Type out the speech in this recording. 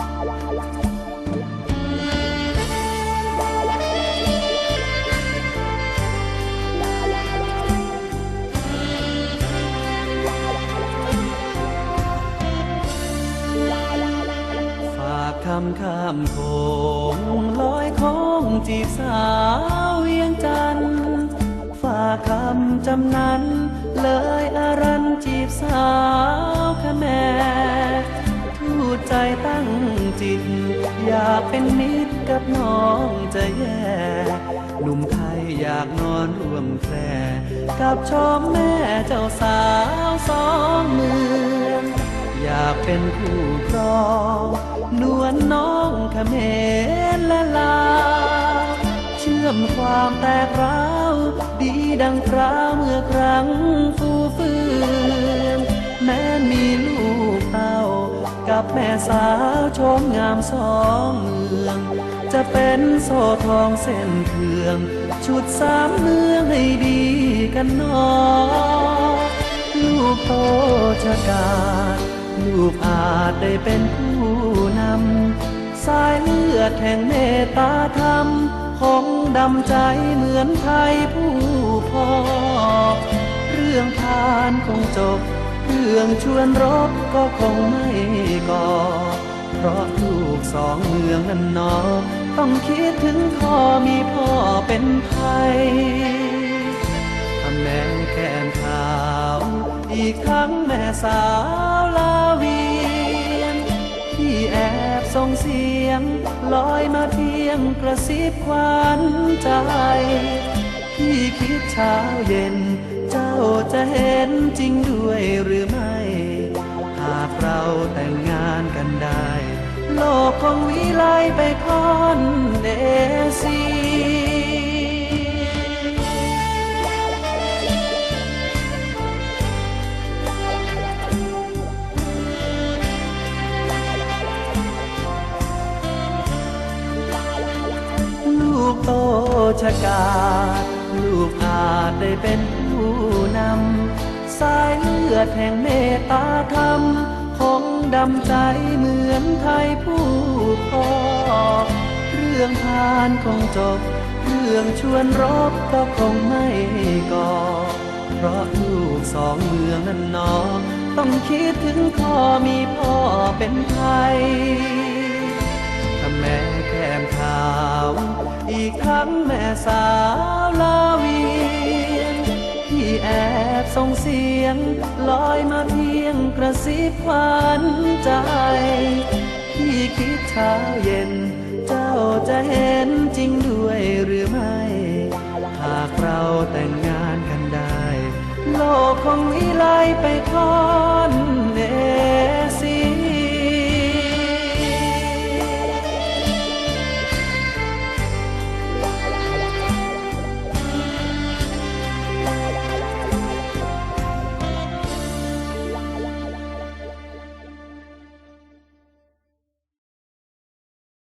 คำข้ามโขงลอยคงจีบสาวเวียงจันฝากคำจำนั้น เลยอรันจีบสาวขแม่ทูดใจตั้ง จิต อยากเป็นมิตรกับน้องจะแย่หนุ่มไทยอยากนอนร่วมแคร่กับชมแม่เจ้าสาวสองเมืองอยากเป็นคู่ครองนวลน้องเขมรและลา เชื่อมความแตกร้าวดีดังพราวเมื่อครั้งฟูฟืนแม้มีล กับแม่สาวชมงามสองเมือง จะเป็นโซ่ทองเส้นเคือง ชุดสามเมืองให้ดีกันนอลูกโตชะกาดลูกอาจได้เป็นผู้นำ สายเลือดแห่งเมตตาธรรม ของดำใจเหมือนไทยผู้พ่อเรื่องทานคงจบ เรื่องชวนรบก็คงไม่ก่อ เพราะลูกสองเมืองนั้นนอต้องคิดถึงพ่อมีพ่อเป็นไทยทำแม่แก้มขาว อีกทั้งแม่สาวลาวีนที่แอบส่งเสียง ลอยมาเพียงกระซิบควันใจ ที่คิดเช้าเย็น เจ้าจะเห็นจริงด้วยหรือไม่ หากเราแต่งงานกันได้ โลกคงวิไลไปคอนเดซีลูกโตชะกาด ลูกอาจได้เป็นผู้นำ สายเลือดแห่งเมตตาธรรม ของดำใจเหมือนไทยผู้พ่อเรื่องทานคงจบ เรื่องชวนรบก็คงไม่ก่อ เพราะลูกสองเมืองนั้นนอต้องคิดถึงพ่อมีพ่อเป็นไทยถ้าแม่แก้มขาว อีกทั้งแม่สา เสียง ลอยมาเพียงกระซิบควันใจพี่คิดเช้าเย็น เจ้าจะเห็นจริงด้วยหรือไม่ หากเราแต่งงานกันได้ โลกคงวิไลไปทอ